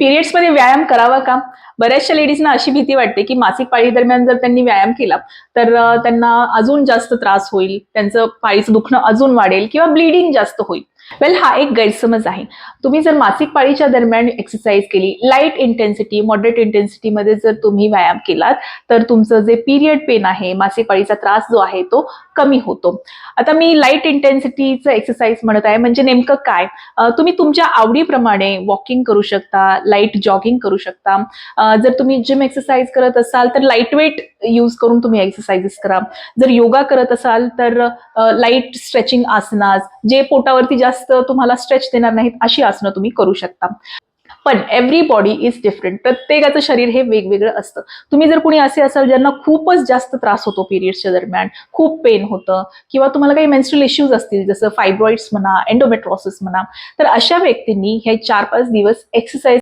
पिरियड्समध्ये व्यायाम करावा का? बऱ्याचशा लेडीजना अशी भीती वाटते की मासिक पाळी दरम्यान जर त्यांनी व्यायाम केला तर त्यांना अजून जास्त त्रास होईल त्यांचं पाळीचं दुखणं अजून वाढेल किंवा ब्लिडिंग जास्त होईल. वेल हा एक गैरसमज आहे. तुम्ही जर मासिक पाळीच्या दरम्यान एक्सरसाइज केली लाइट इंटेन्सिटी मॉडरेट इंटेन्सिटीमध्ये जर तुम्ही व्यायाम केलात तर तुमचं जे पिरियड पेन आहे मासिक पाळीचा त्रास जो आहे तो कमी होतो. आता मी लाइट इंटेन्सिटीचं एक्सरसाइज म्हणत आहे म्हणजे नेमकं काय? तुम्ही तुमच्या आवडीप्रमाणे वॉकिंग करू शकता लाइट जॉगिंग करू शकता. जर तुम्ही जिम एक्सरसाइज करत असाल तर लाइट वेट यूज करून तुम्ही एक्सरसाइजेस करा. जर योगा करत असाल तर लाइट स्ट्रेचिंग आसनास जे पोटावरती जास्त तुम्हाला स्ट्रेच देणार नाहीत अशी आसनं तुम्ही करू शकता. पण एव्हरी बॉडी इज डिफरंट प्रत्येकाचं शरीर हे वेगवेगळं असतं. तुम्ही जर कुणी असे असाल ज्यांना खूपच जास्त त्रास होतो पिरियड्सच्या दरम्यान खूप पेन होतं किंवा तुम्हाला काही मेन्स्ट्रल इश्यूज असतील जसं फायब्रॉइड्स म्हणा एन्डोमेट्रॉसिस म्हणा तर अशा व्यक्तींनी हे चार पाच दिवस एक्सरसाइज